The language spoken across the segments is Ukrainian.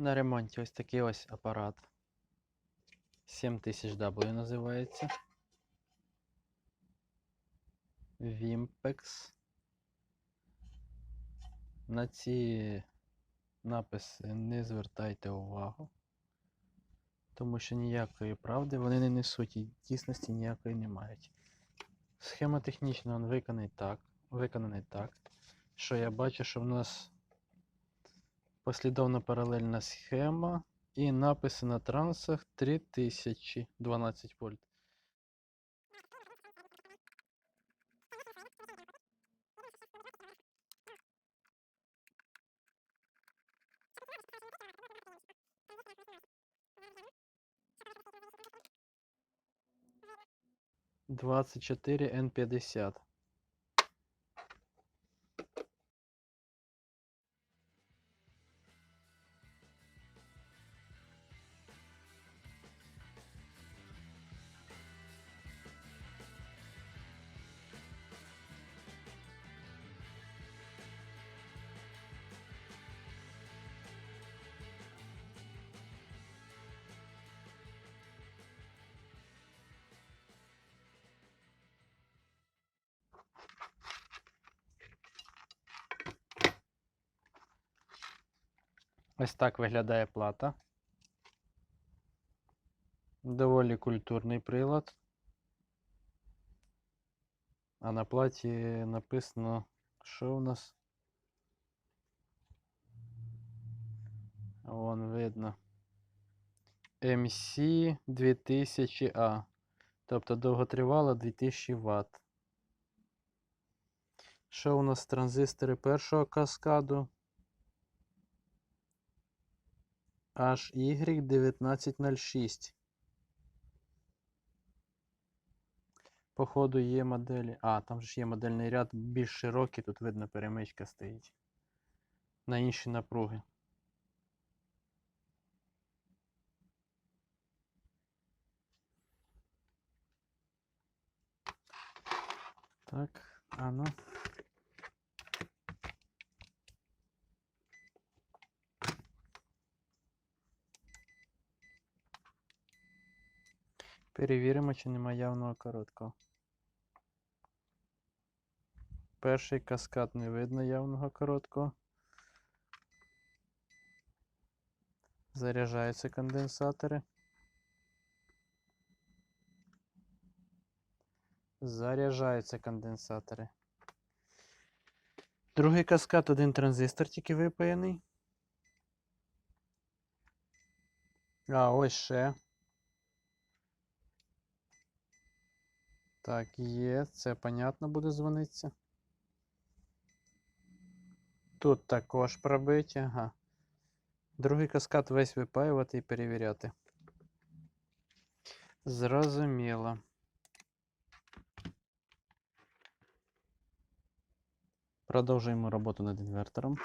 На ремонті ось такий ось апарат. 7000W називається. Vimpex. На ці написи не звертайте увагу, тому що ніякої правди вони не несуть і дійсності ніякої не мають. Схема технічно він виконаний так, виконаний так, що я бачу, що в нас послідовно паралельна схема і написи на трансах 3000 12 вольт. Двадцать четыре Н пятьдесят. Ось так виглядає плата. Доволі культурний прилад. А на платі написано, що у нас. Вон видно. MC 2000A. Тобто довготривала 2000 Вт. Що у нас транзистори першого каскаду? HY1906. Походу є моделі. А, там ж є модельний ряд більш широкий, тут видно перемичка стоїть. На інші напруги. Так, а ну. Перевіримо, чи немає явного короткого. Перший каскад не видно явного короткого. Заряджаються конденсатори. Заряджаються конденсатори. Другий каскад, один транзистор тільки випаяний. А, ось ще. Так, є, це понятно буде дзвонитися. Тут також пробиті, ага. Другий каскад весь випаювати і перевіряти. Зрозуміло. Продовжуємо роботу над інвертором.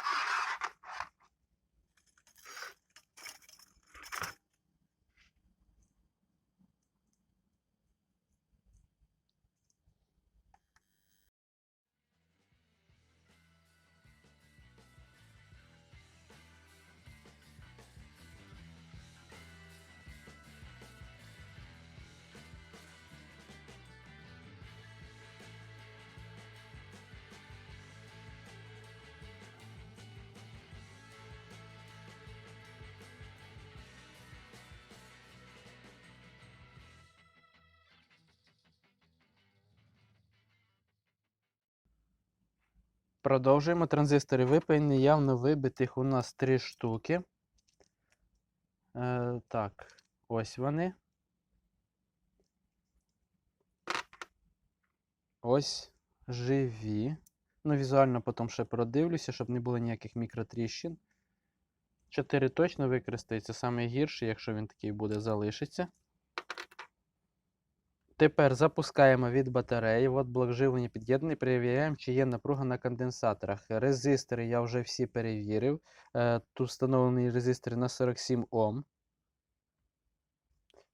Продовжуємо. Транзистори випаяні, явно вибитих у нас три штуки. Е, так, ось вони. Ось живі. Ну, візуально потім ще продивлюся, щоб не було ніяких мікротріщин. Чотири точно використається. Саме гірше, якщо він такий буде, залишиться. Тепер запускаємо від батареї. От блок живлення під'єднаний. Перевіряємо, чи є напруга на конденсаторах. Резистори я вже всі перевірив. Е, Тут встановлений резистор на 47 Ом.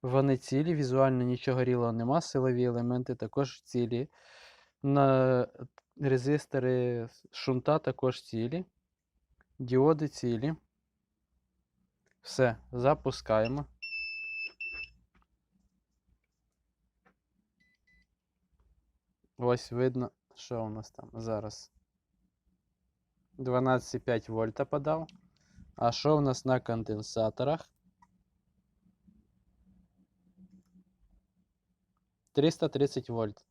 Вони цілі, візуально нічого горілого нема. Силові елементи також цілі. На резистори шунта також цілі. Діоди цілі. Все, запускаємо. Ось видно, що у нас там зараз. 12,5 вольта подав. А що у нас на конденсаторах? 330 вольт.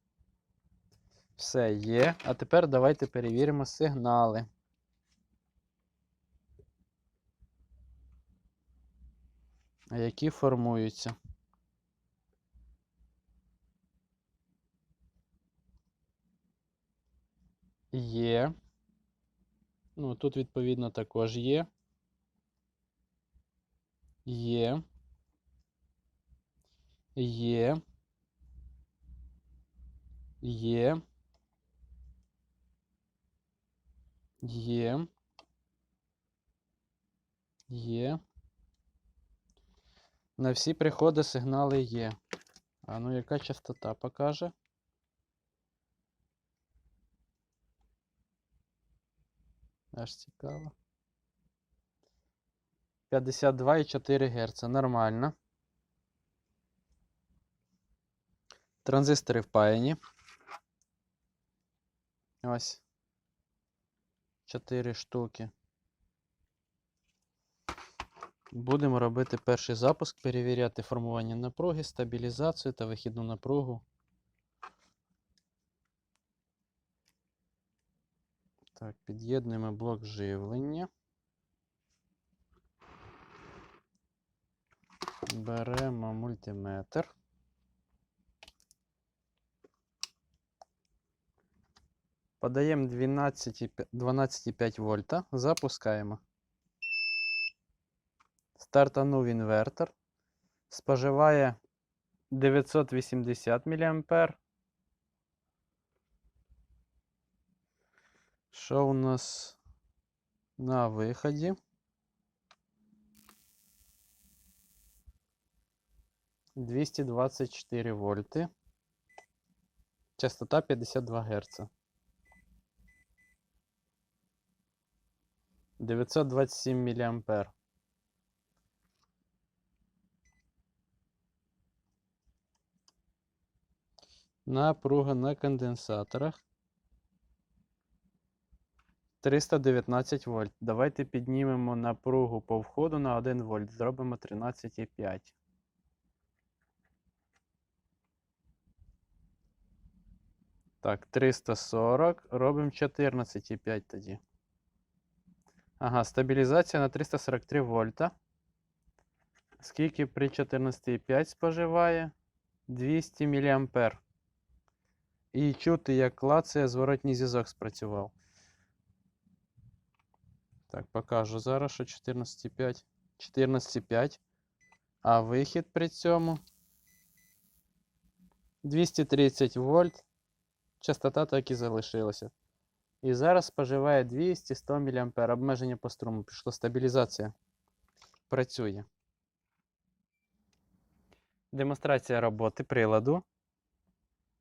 Все є. А тепер давайте перевіримо сигнали. Які формуються? Є. Ну, тут, відповідно, також є. Є. Є. Є. Є. Є. На всі приходи сигнали є. А ну яка частота покаже? Аж цікаво. 52,4 Гц. Нормально. Транзистори впаяні. Ось. 4 штуки. Будемо робити перший запуск, перевіряти формування напруги, стабілізацію та вихідну напругу. Так, під'єднуємо блок живлення. Беремо мультиметр. Подаємо 12,5 12,5 вольта. Запускаємо. Стартанув інвертор. Споживає 980 мА. Що у нас на виході? Двісті двадцять чотири вольти. Частота 52 Гц. 927 мА. Напруга на конденсаторах 319 вольт. Давайте піднімемо напругу по входу на 1 вольт. Зробимо 13,5. Так, 340. Робимо 14,5 тоді. Ага, стабілізація на 343 вольта. Скільки при 14,5 споживає? 200 мА. І чути, як клацає зворотній зв'язок спрацював. Так, покажу зараз, що 14,5. 14,5. А вихід при цьому 230 вольт. Частота так і залишилася. І зараз споживає 200-100 мА. Обмеження по струму. Пішла стабілізація. Працює. Демонстрація роботи приладу.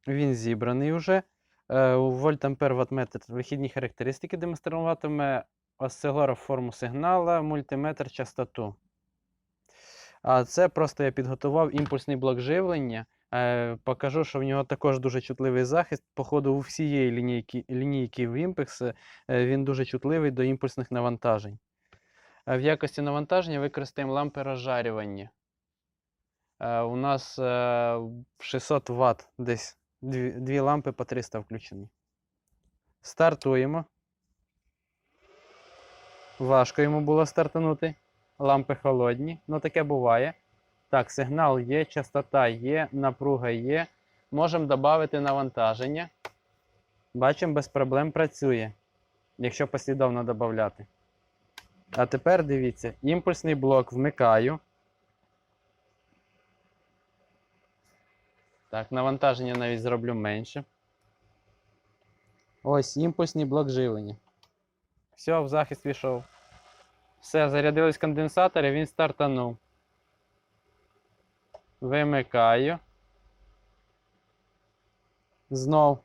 Він зібраний вже. Е, У вольтампер ваттметр вихідні характеристики демонструватиме осцилограф форму сигнала, мультиметр частоту. А це просто я підготував імпульсний блок живлення. Е, Покажу, що в нього також дуже чутливий захист. Походу, у всієї лінійки, лінійки Wimpex е, він дуже чутливий до імпульсних навантажень. Е, В якості навантаження використаємо лампи розжарювання. У нас е, 600 Вт десь дві лампи по 300 включені. Стартуємо. Важко йому було стартанути. Лампи холодні, ну таке буває. Так, сигнал є, частота є, напруга є. Можемо додати навантаження. Бачимо, без проблем працює, якщо послідовно додати. А тепер дивіться, імпульсний блок вмикаю. Так, навантаження навіть зроблю менше. Ось імпульсний блок живлення. Все, в захист пішов. Все, зарядились конденсатори, він стартанув. Вимикаю. Знов.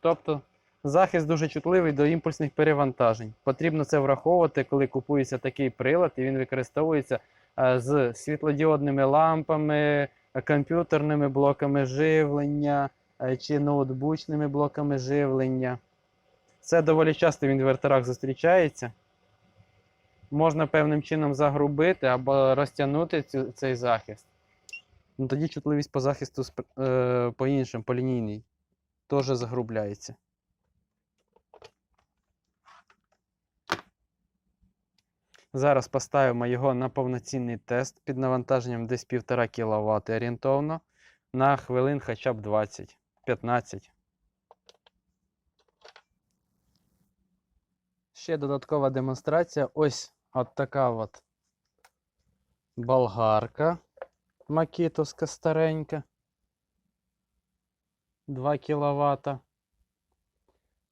Тобто Захист дуже чутливий до імпульсних перевантажень. Потрібно це враховувати, коли купується такий прилад, і він використовується е, з світлодіодними лампами, комп'ютерними блоками живлення чи ноутбучними блоками живлення. Це доволі часто в інверторах зустрічається. Можна певним чином загрубити або розтягнути цю, цей захист. Ну, тоді чутливість по захисту е, по іншим, по лінійній, теж загрубляється. Зараз поставимо його на повноцінний тест під навантаженням десь 1,5 кВт орієнтовно на хвилин хоча б 20-15. Ще додаткова демонстрація. Ось от така от болгарка макітовська старенька. 2 кВт.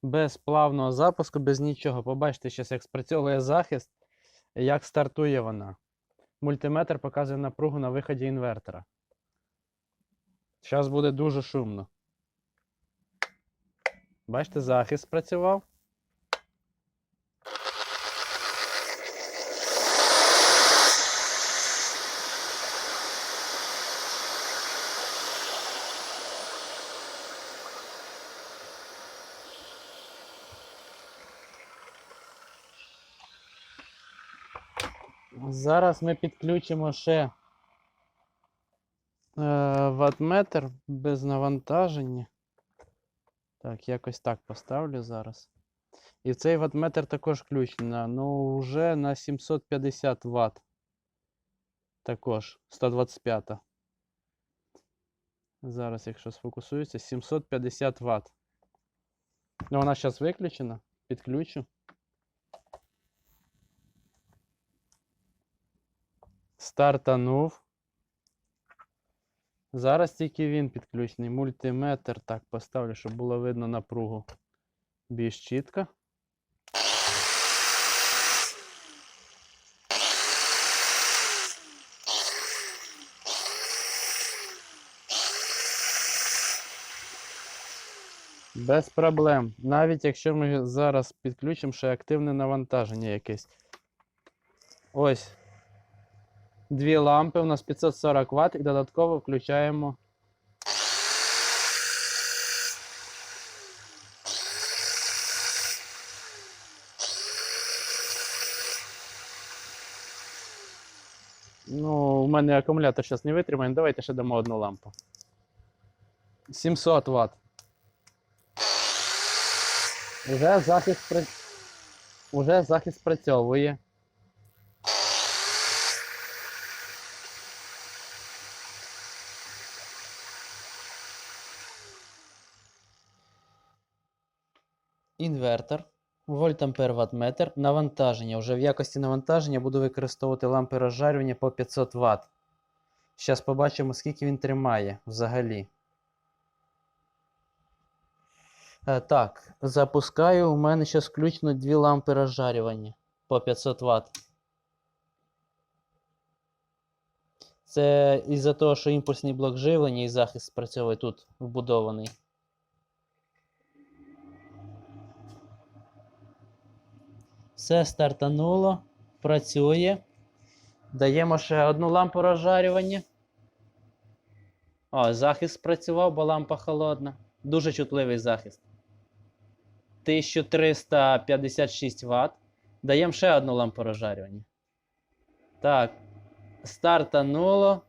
Без плавного запуску, без нічого. Побачите, зараз як спрацьовує захист, як стартує вона. Мультиметр показує напругу на виході інвертора. Зараз буде дуже шумно. Бачите, захист спрацював. Зараз ми підключимо ще е, ватметр без навантаження. Так, якось так поставлю зараз. І цей ватметр також включено, ну вже на 750 Вт. Також 125. Зараз, якщо сфокусується, 750 Вт. Ну, вона зараз виключена. Підключу. Стартанув. Зараз тільки він підключений. Мультиметр так поставлю, щоб було видно напругу більш чітко. Без проблем. Навіть якщо ми зараз підключимо ще активне навантаження якесь. Ось. Дві лампи, у нас 540 Вт і додатково включаємо. Ну, у мене акумулятор зараз не витримає. Давайте ще дамо одну лампу. 700 Вт. Уже захист при... Уже захист спрацьовує. Інвертор, вольтампер ваттметр, навантаження. Вже в якості навантаження буду використовувати лампи розжарювання по 500 Вт. Зараз побачимо, скільки він тримає взагалі. Е, Так, запускаю. У мене зараз включено дві лампи розжарювання по 500 Вт. Це із-за того, що імпульсний блок живлення і захист спрацьовує тут вбудований. Все стартануло, працює. Даємо ще одну лампу розжарювання. О, захист спрацював, бо лампа холодна. Дуже чутливий захист. 1356 Вт. Даємо ще одну лампу розжарювання. Так. Стартануло.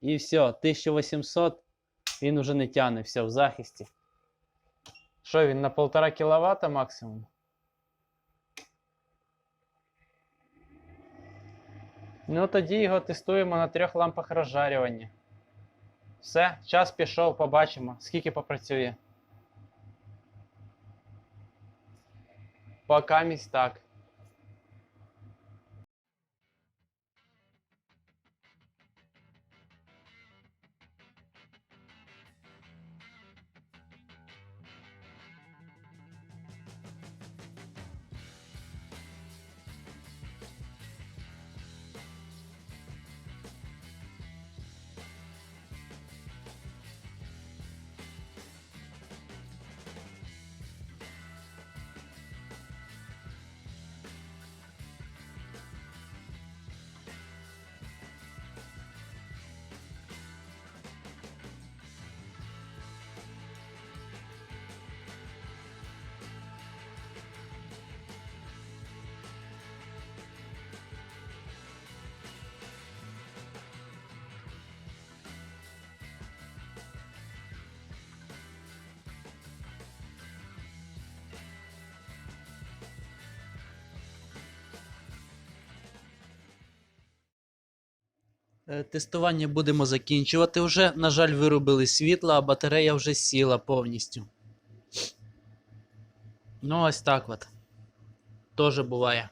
І все. 1800. Він вже не тягне, все в захисті. Що він на 1,5 кВт максимум? Ну, тоді його тестуємо на трьох лампах розжарювання. Все, час пішов, побачимо, скільки попрацює. Пока місць так. Тестування будемо закінчувати вже. На жаль, виробили світло, а батарея вже сіла повністю. Ну, ось так от. Тоже буває.